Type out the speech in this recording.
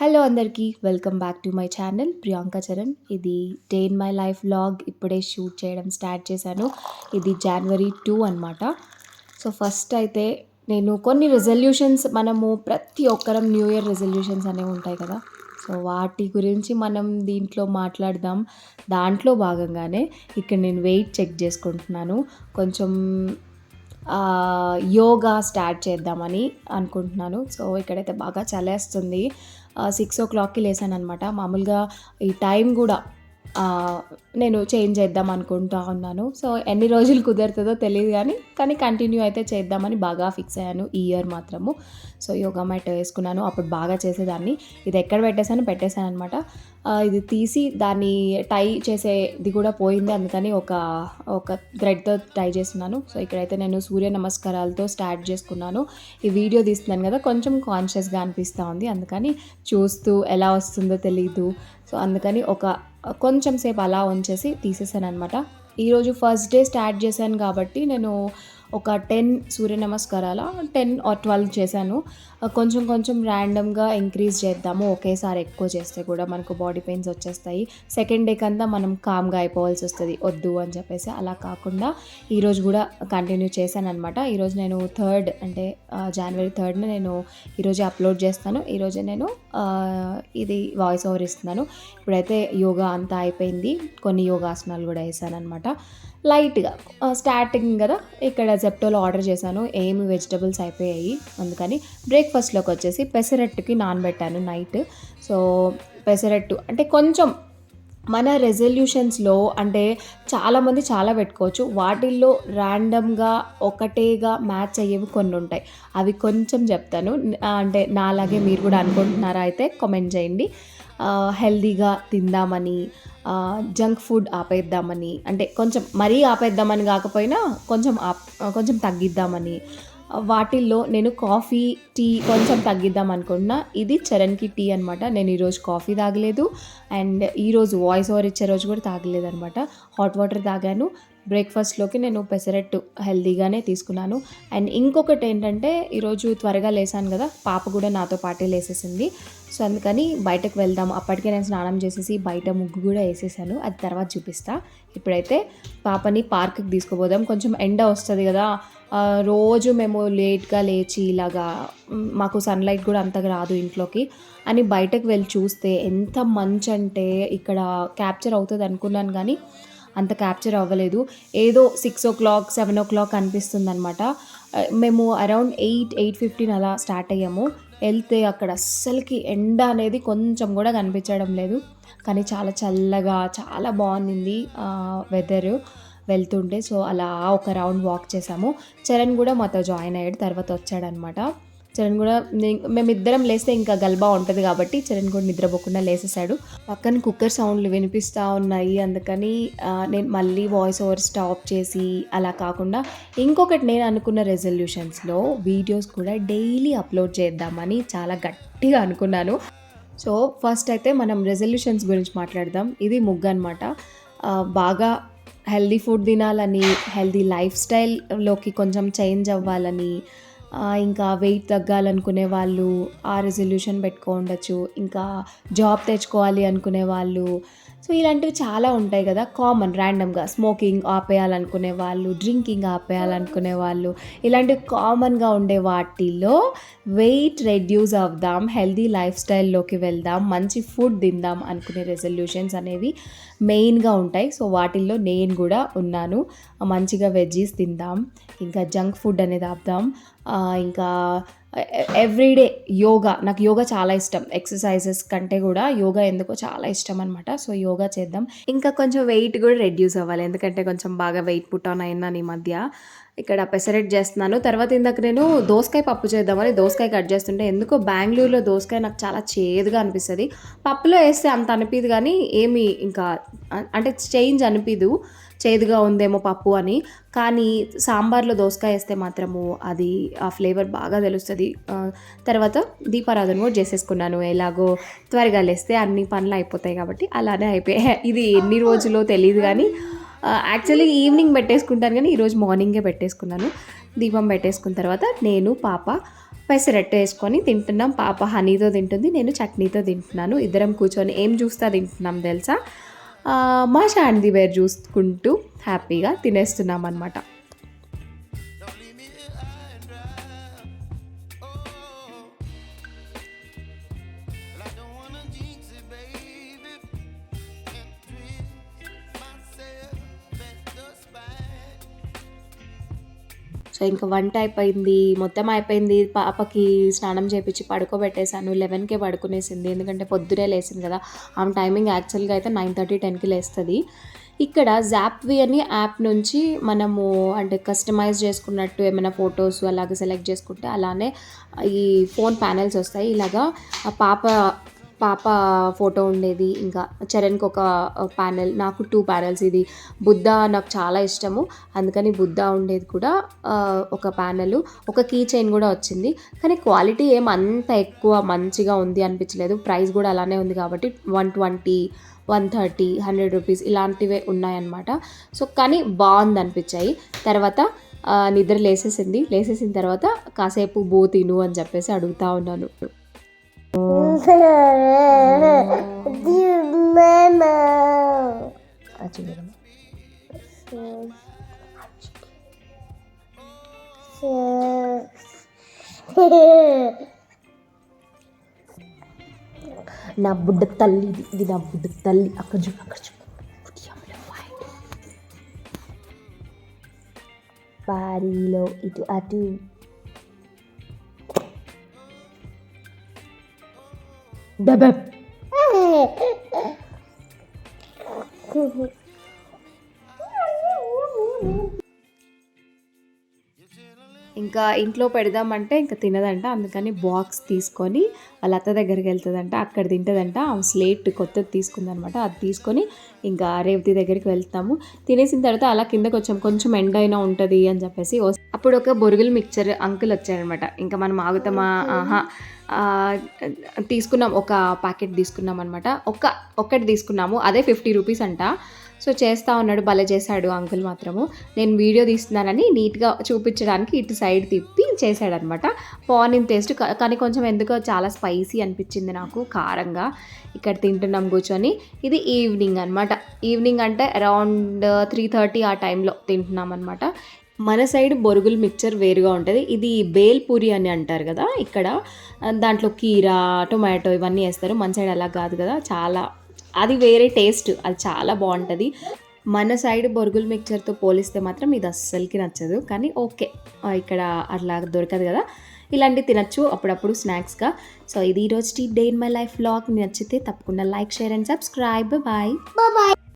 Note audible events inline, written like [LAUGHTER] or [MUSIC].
Hello అందరికీ welcome back to my channel Priyanka Charan ఇది day in my life vlog ఇప్పుడే shoot చేయడం start చేశాను. ఇది జనవరి టూ అనమాట సో ఫస్ట్ అయితే నేను కొన్ని రెజల్యూషన్స్ మనము ప్రతి ఒక్కరం న్యూ ఇయర్ రెజల్యూషన్స్ అనేవి ఉంటాయి కదా. సో వాటి గురించి మనం దీంట్లో మాట్లాడదాం. దాంట్లో భాగంగానే ఇక్కడ నేను వెయిట్ చెక్ చేసుకుంటున్నాను. కొంచెం యోగా స్టార్ట్ చేద్దామని అనుకుంటున్నాను. సో ఇక్కడైతే బాగా చలేస్తుంది. సిక్స్ ఓ క్లాక్కి లేసాను అనమాట మామూలుగా ఈ టైం కూడా నేను చేంజ్ చేద్దాం అనుకుంటా ఉన్నాను. సో ఎన్ని రోజులు కుదురుతుందో తెలియదు కానీ కానీ కంటిన్యూ అయితే చేద్దామని బాగా ఫిక్స్ అయ్యాను ఈ ఇయర్ మాత్రము. సో యోగా మ్యాట్ వేసుకున్నాను. అప్పుడు బాగా చేసేదాన్ని. ఇది ఎక్కడ పెట్టేశాను? పెట్టేశాను అనమాట ఇది తీసి దాన్ని టై చేసేది కూడా పోయింది. అందుకని ఒక ఒక థ్రెడ్తో టై చేస్తున్నాను. సో ఇక్కడైతే నేను సూర్య నమస్కారాలతో స్టార్ట్ చేసుకున్నాను. ఈ వీడియో తీస్తున్నాను కదా కొంచెం కాన్షియస్గా అనిపిస్తూ ఉంది. అందుకని చూస్తూ ఎలా వస్తుందో తెలియదు సో అందుకని ఒక కొంచెం సేపు అలా ఉంచేసి తీసేసాను అనమాట ఈరోజు ఫస్ట్ డే స్టార్ట్ చేశాను కాబట్టి నేను ఒక టెన్ సూర్య నమస్కారాల? టెన్ ఆర్ ట్వెల్వ్ చేశాను. కొంచెం కొంచెం ర్యాండమ్గా ఇంక్రీజ్ చేద్దాము. ఒకేసారి ఎక్కువ చేస్తే కూడా మనకు బాడీ పెయిన్స్ వచ్చేస్తాయి. సెకండ్ డే కంతా మనం కామ్గా అయిపోవాల్సి వస్తుంది. వద్దు అని చెప్పేసి అలా కాకుండా ఈరోజు కూడా కంటిన్యూ చేశాను అనమాట ఈరోజు నేను థర్డ్ అంటే జనవరి థర్డ్న నేను ఈరోజు అప్లోడ్ చేస్తాను. ఈరోజే నేను ఇది వాయిస్ ఓవర్ ఇస్తున్నాను. ఇప్పుడైతే యోగా అంతా అయిపోయింది. కొన్ని యోగాసనాలు కూడా వేసాను అనమాట లైట్గా. స్టార్టింగ్ కదా ఇక్కడ జెప్టోలో ఆర్డర్ చేశాను. ఏమి వెజిటబుల్స్ అయిపోయాయి అందుకని బ్రేక్ఫాస్ట్లోకి వచ్చేసి పెసరట్టుకి నానబెట్టాను నైట్. సో పెసరట్టు అంటే కొంచెం మన రెజల్యూషన్స్లో అంటే చాలామంది చాలా పెట్టుకోవచ్చు. వాటిల్లో ర్యాండమ్గా ఒకటేగా మ్యాచ్ అయ్యేవి కొన్ని ఉంటాయి. అవి కొంచెం చెప్తాను. అంటే నాలాగే మీరు కూడా అనుకుంటున్నారా అయితే కామెంట్ చేయండి. హెల్దీగా తిందామని జంక్ ఫుడ్ ఆపేద్దామని అంటే కొంచెం మరీ ఆపేద్దామని కాకపోయినా కొంచెం ఆప్ కొంచెం తగ్గిద్దామని. వాటిల్లో నేను కాఫీ టీ కొంచెం తగ్గిద్దాం అనుకుంటున్నా. ఇది చరణ్కి టీ అనమాట నేను ఈరోజు కాఫీ తాగలేదు. అండ్ ఈరోజు వాయిస్ ఓవర్ ఇచ్చే రోజు కూడా తాగలేదు అనమాట హాట్ వాటర్ తాగాను. బ్రేక్ఫాస్ట్లోకి నేను పెసరట్టు హెల్దీగానే తీసుకున్నాను. అండ్ ఇంకొకటి ఏంటంటే ఈరోజు త్వరగా లేసాను కదా పాప కూడా నాతో పాటే లేసేసింది. సో అందుకని బయటకు వెళ్దాం. అప్పటికే నేను స్నానం చేసేసి బయట ముగ్గు కూడా వేసేసాను. అది తర్వాత చూపిస్తా. ఇప్పుడైతే పాపని పార్క్కి తీసుకుపోదాం. కొంచెం ఎండ వస్తుంది కదా రోజు మేము లేట్గా లేచి ఇలాగా మాకు సన్లైట్ కూడా అంతగా రాదు ఇంట్లోకి అని బయటకు వెళ్ళి చూస్తే ఎంత మంచి అంటే ఇక్కడ క్యాప్చర్ అవుతుంది అనుకున్నాను కానీ అంత క్యాప్చర్ అవ్వలేదు. ఏదో six o'clock seven o'clock అనిపిస్తుంది అనమాట మేము అరౌండ్ ఎయిట్ ఎయిట్ ఫిఫ్టీన్ అలా స్టార్ట్ అయ్యాము. వెళ్తే అక్కడ అస్సలకి ఎండ అనేది కొంచెం కూడా కనిపించడం లేదు. కానీ చాలా చల్లగా చాలా బాగుంది వెదర్ వెళ్తుంటే. సో అలా ఒక రౌండ్ వాక్ చేసాము. చరణ్ కూడా మాతో జాయిన్ అయ్యాడు తర్వాత వచ్చాడనమాట చరణ్ కూడా మేమిద్దరం లేస్తే ఇంకా గల్బా ఉంటుంది కాబట్టి చరణ్ కూడా నిద్రపోకుండా లేసేసాడు పక్కన కుక్కర్ సౌండ్లు వినిపిస్తూ ఉన్నాయి. అందుకని నేను మళ్ళీ వాయిస్ ఓవర్ స్టాప్ చేసి అలా కాకుండా ఇంకొకటి నేను అనుకున్న రెజల్యూషన్స్లో వీడియోస్ కూడా డైలీ అప్లోడ్ చేద్దామని చాలా గట్టిగా అనుకున్నాను. సో ఫస్ట్ అయితే మనం రెజల్యూషన్స్ గురించి మాట్లాడదాం. ఇది ముగ్గు అనమాట బాగా హెల్దీ ఫుడ్ తినాలని హెల్దీ లైఫ్ స్టైల్లోకి కొంచెం చేంజ్ అవ్వాలని ఇంకా వెయిట్ తగ్గాలనుకునే వాళ్ళు ఆ రెజల్యూషన్ పెట్టుకోండొచ్చు. ఇంకా జాబ్ తెచ్చుకోవాలి అనుకునే వాళ్ళు సో ఇలాంటివి చాలా ఉంటాయి కదా. కామన్ ర్యాండమ్గా స్మోకింగ్ ఆపేయాలనుకునే వాళ్ళు డ్రింకింగ్ ఆపేయాలనుకునే వాళ్ళు ఇలాంటివి కామన్గా ఉండే వాటిల్లో వెయిట్ రెడ్యూస్ అవుదాం హెల్దీ లైఫ్ స్టైల్లోకి వెళ్దాం మంచి ఫుడ్ తిందాం అనుకునే రెజల్యూషన్స్ అనేవి మెయిన్గా ఉంటాయి. సో వాటిల్లో నేను కూడా ఉన్నాను. మంచిగా వెజ్జీస్ తిందాం ఇంకా జంక్ ఫుడ్ అనేది ఆపుదాం ఇంకా ఎవ్రీడే యోగా నాకు యోగా చాలా ఇష్టం. ఎక్సర్సైజెస్ కంటే కూడా యోగా ఎందుకో చాలా ఇష్టం అనమాట సో యోగా చేద్దాం. ఇంకా కొంచెం వెయిట్ కూడా రెడ్యూస్ అవ్వాలి. ఎందుకంటే కొంచెం బాగా వెయిట్ పుట్ ఆన్ అయినాను ఈ మధ్య ఇక్కడ పెసరెట్ చేస్తున్నాను. తర్వాత ఇందాక నేను దోసకాయ పప్పు చేద్దామని దోసకాయ కట్ చేస్తుంటే ఎందుకో బెంగళూరులో దోసకాయ నాకు చాలా చేదుగా అనిపిస్తుంది. పప్పులో వేస్తే అంత అనిపిదు కానీ ఏమి ఇంకా అంటే చేంజ్ అనిపిదు. చేదుగా ఉందేమో పప్పు అని. కానీ సాంబార్లో దోసకాయ వేస్తే మాత్రము అది ఆ ఫ్లేవర్ బాగా తెలుస్తుంది. తర్వాత దీపారాధన కూడా చేసేసుకున్నాను. ఎలాగో త్వరగా లేస్తే అన్ని పనులు అయిపోతాయి కాబట్టి అలానే అయిపోయాయి ఇది ఎన్ని రోజులో తెలియదు కానీ యాక్చువల్లీ ఈవినింగ్ పెట్టేసుకుంటాను కానీ ఈరోజు మార్నింగే పెట్టేసుకున్నాను. దీపం పెట్టేసుకున్న తర్వాత నేను పాప పెసరట్టు వేసుకొని తింటున్నాం. పాప హనీతో తింటుంది నేను చట్నీతో తింటున్నాను. ఇద్దరం కూర్చొని ఏం చూస్తా తింటున్నాం తెలుసా? మా శాంతి వేర్ చూసుకుంటూ హ్యాపీగా తినేస్తున్నాం అనమాట సో ఇంకా వంట అయిపోయింది మొత్తం అయిపోయింది. పాపకి స్నానం చేపించి పడుకోబెట్టేశాను. లెవెన్కే పడుకునేసింది. ఎందుకంటే పొద్దునే లేసింది కదా. ఆమె టైమింగ్ యాక్చువల్గా అయితే నైన్ థర్టీ టెన్కి లేస్తుంది. ఇక్కడ జాప్వి అని యాప్ నుంచి మనము అంటే కస్టమైజ్ చేసుకున్నట్టు ఏమైనా ఫొటోస్ అలాగే సెలెక్ట్ చేసుకుంటే అలానే ఈ ఫోన్ ప్యానెల్స్ వస్తాయి. ఇలాగా పాప పాప ఫోటో ఉండేది. ఇంకా చరణ్కి ఒక ప్యానెల్ నాకు టూ ప్యానెల్స్. ఇది బుద్ధ నాకు చాలా ఇష్టము. అందుకని బుద్ధ ఉండేది కూడా ఒక ప్యానెల్. ఒక కీ చైన్ కూడా వచ్చింది. కానీ క్వాలిటీ ఏం అంత ఎక్కువ మంచిగా ఉంది అనిపించలేదు. ప్రైస్ కూడా అలానే ఉంది కాబట్టి one twenty one thirty hundred rupees ఇలాంటివే ఉన్నాయన్నమాట. సో కానీ బాగుంది అనిపించాయి. తర్వాత నిద్ర లేసేసింది. లేసేసిన తర్వాత కాసేపు బో తిను అని చెప్పేసి అడుగుతా ఉన్నాను. నా బుడ్డ తల్లి ఇది ఇది నా బుడ్డ తల్లి అక్కడ చూడు అక్కడ చూడు పారీలో ఇటు అటు Bebek. [LAUGHS] ఇంకా ఇంట్లో పెడదామంటే ఇంకా తినదంట. అందుకని బాక్స్ తీసుకొని వాళ్ళ అత్త దగ్గరికి వెళ్తుందంట. అక్కడ తింటుందంట. ఆమె స్లేట్ కొత్తది తీసుకుందనమాట. అది తీసుకొని ఇంకా రేవతి దగ్గరికి వెళ్తాము. తినేసిన తర్వాత అలా కిందకు వచ్చాము. కొంచెం ఎండ్ అయినా ఉంటుంది అని చెప్పేసి అప్పుడు ఒక బొరుగుల మిక్చర్ అంకుల్ వచ్చారనమాట. ఇంకా మనం ఆగుతామా? ఆహా. తీసుకున్నాం. ఒక ప్యాకెట్ తీసుకున్నాం అనమాట ఒక ఒక్కటి తీసుకున్నాము. అదే ఫిఫ్టీ రూపీస్ అంట. సో చేస్తా ఉన్నాడు భలే చేశాడు అంకుల్ మాత్రము. నేను వీడియో తీస్తున్నానని నీట్గా చూపించడానికి ఇటు సైడ్ తిప్పి చేశాడనమాట. మార్నింగ్ టేస్ట్ కానీ కొంచెం ఎందుకో చాలా స్పైసీ అనిపించింది నాకు కారంగా. ఇక్కడ తింటున్నాం కూర్చొని. ఇది ఈవినింగ్ అనమాట ఈవినింగ్ అంటే అరౌండ్ త్రీ థర్టీ ఆ టైంలో తింటున్నాం అనమాట మన సైడ్ బొరుగులు మిక్చర్ వేరుగా ఉంటుంది. ఇది బేల్పూరి అని అంటారు కదా ఇక్కడ. దాంట్లో కీరా టొమాటో ఇవన్నీ వేస్తారు. మన సైడ్ అలా కాదు కదా చాలా అది వేరే టేస్ట్ అది చాలా బాగుంటుంది. మన సైడ్ బొరుగుల మిక్చర్తో పోలిస్తే మాత్రం ఇది అస్సలకి నచ్చదు. కానీ ఓకే ఇక్కడ అట్లా దొరకదు కదా. ఇలాంటివి తినచ్చు అప్పుడప్పుడు స్నాక్స్గా సో ఇది ఈరోజు day in my life vlog నచ్చితే తప్పకుండా like share and subscribe bye bye.